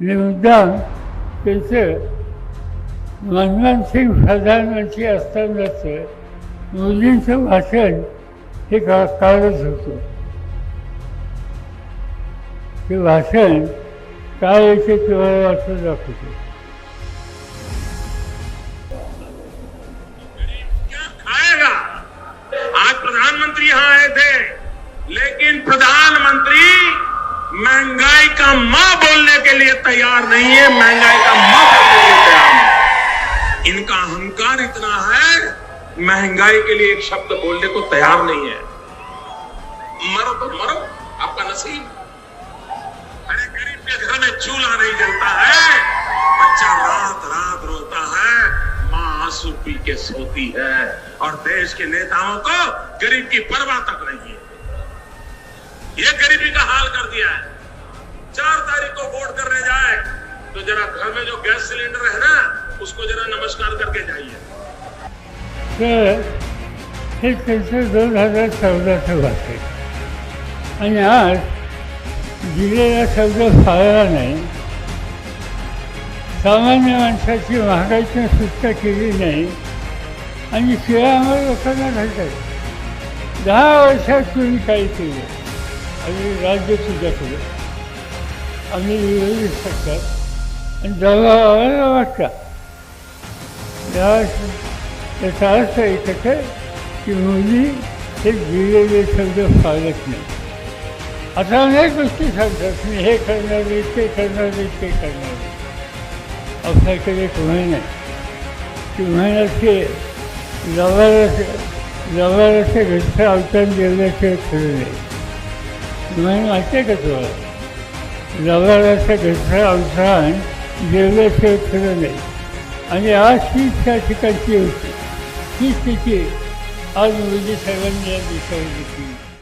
आणि मुद्दाम त्यांचं मनमोहन सिंग प्रधानमंत्री असतानाचं मोदींचं भाषण हे का काढत होतं. ते भाषण काय यायचे तुम्हाला वाचून दाखवतो आज प्रधानमंत्री यहाँ आए थे लेकिन प्रधानमंत्री महँगाई का माँ बोलने के लिए तैयार नहीं है, महँगाई का माँ बोलने के लिए तैयार नहीं इनका अहंकार इतना है, महँगाई के लिए एक शब्द बोलने को तैयार नहीं है। मरो तो मरो, आपका नसीब। अरे गरीब के घर में चूल्हा नहीं जलता है, बच्चा रात रात रोता है, माँ आँसू पी के सोती है। और देश के नेताओं को गरीब की परवाह तक नहीं है। ये गरीबी का हाल कर दिया है। चार तारीख को वोट करने जाए तो जरा घर में जो गैस सिलेंडर है ना उसको जरा नमस्कार करके जाइए। हे त्यांचं दोन हजार चौदाचं वाटते आणि आज दिलेला शब्द फाळला नाही। सामान्य माणसाची महागाईची सुटका केली नाही। आणि शिवाय आम्हाला लोकांना घालतात दहा वर्षात तुम्ही काही केलं? आणि राज्यसुद्धा केलं आम्ही विरोधी शकतात आणि दबावाला वाटता. या त्याचा अर्थ एकच आहे की मुली हे दिलेले शब्द पाळत नाही. आता अनेक गोष्टी सांगतात मी हे करणार आहे ते करणार आहे ते करणार आहे आपल्याकडे एक म्हण आहे ती म्हण असते लवाराचे लवाराचे अवतरण अवतार खरं नाही. म्हण माहिती आहे का तुम्हाला लवाराचं घरचं अवसान जेवल्याशिवाय खरं नाही. आणि आज ती त्या ठिकाणची होती. ही स्थिती आज मोदी साहेबांनी या देशावर घेतली.